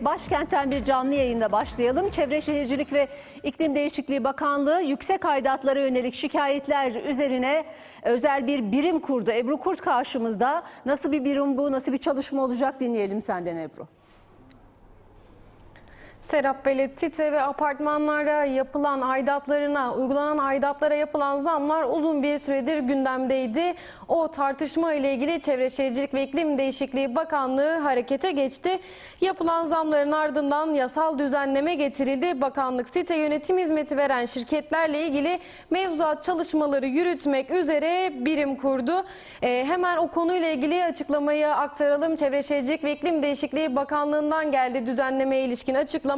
Başkentten bir canlı yayında başlayalım. Çevre Şehircilik ve İklim Değişikliği Bakanlığı yüksek aidatlara yönelik şikayetler üzerine özel bir birim kurdu. Ebru Kurt karşımızda. Nasıl bir birim bu, nasıl bir çalışma olacak dinleyelim senden Ebru. Serap Belet site ve apartmanlara yapılan aidatlarına, uygulanan aidatlara yapılan zamlar uzun bir süredir gündemdeydi. O tartışma ile ilgili Çevre Şehircilik ve İklim Değişikliği Bakanlığı harekete geçti. Yapılan zamların ardından yasal düzenleme getirildi. Bakanlık site yönetim hizmeti veren şirketlerle ilgili mevzuat çalışmaları yürütmek üzere birim kurdu. Ee, hemen o konuyla ilgili açıklamayı aktaralım. Çevre Şehircilik ve İklim Değişikliği Bakanlığı'ndan geldi düzenlemeye ilişkin açıklama.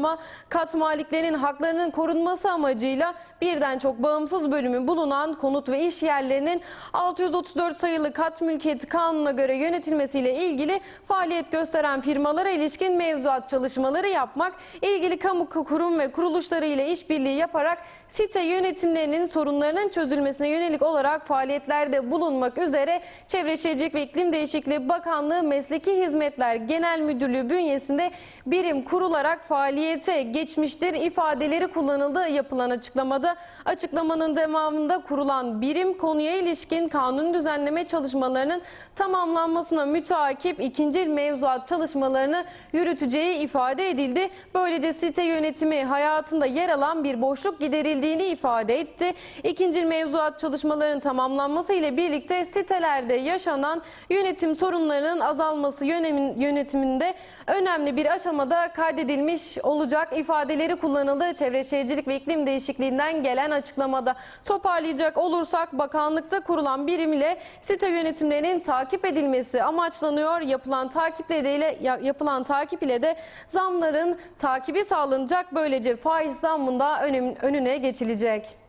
Kat maliklerinin haklarının korunması amacıyla birden çok bağımsız bölümü bulunan konut ve iş yerlerinin 634 sayılı kat mülkiyeti kanununa göre yönetilmesiyle ilgili faaliyet gösteren firmalara ilişkin mevzuat çalışmaları yapmak, ilgili kamu kurum ve kuruluşları ile işbirliği yaparak site yönetimlerinin sorunlarının çözülmesine yönelik olarak faaliyetlerde bulunmak üzere Çevre Şehircilik ve İklim Değişikliği Bakanlığı Mesleki Hizmetler Genel Müdürlüğü bünyesinde birim kurularak faaliyete geçmiştir ifadeleri kullanıldı yapılan açıklamada. Açıklamanın devamında kurulan birim konuya ilişkin kanun düzenleme çalışmalarının tamamlanmasına müteakip ikinci mevzuat çalışmalarını yürüteceği ifade edildi. Böylece site yönetimi hayatında yer alan bir boşluk giderildiğini ifade etti. İkinci mevzuat çalışmalarının tamamlanması ile birlikte sitelerde yaşanan yönetim sorunlarının azalması yönetiminde önemli bir aşamada kaydedilmiş olacak ifadeleri kullanıldı. Çevre Şehircilik ve İklim Değişikliğinden gelen açıklamada toparlayacak olursak bakanlıkta kurulan birim ile site yönetimlerinin takip edilmesi amaçlanıyor. Yapılan takiple de yapılan takip ile de zamların takibi sağlanacak. Böylece faiz zammında önüne geçilecek.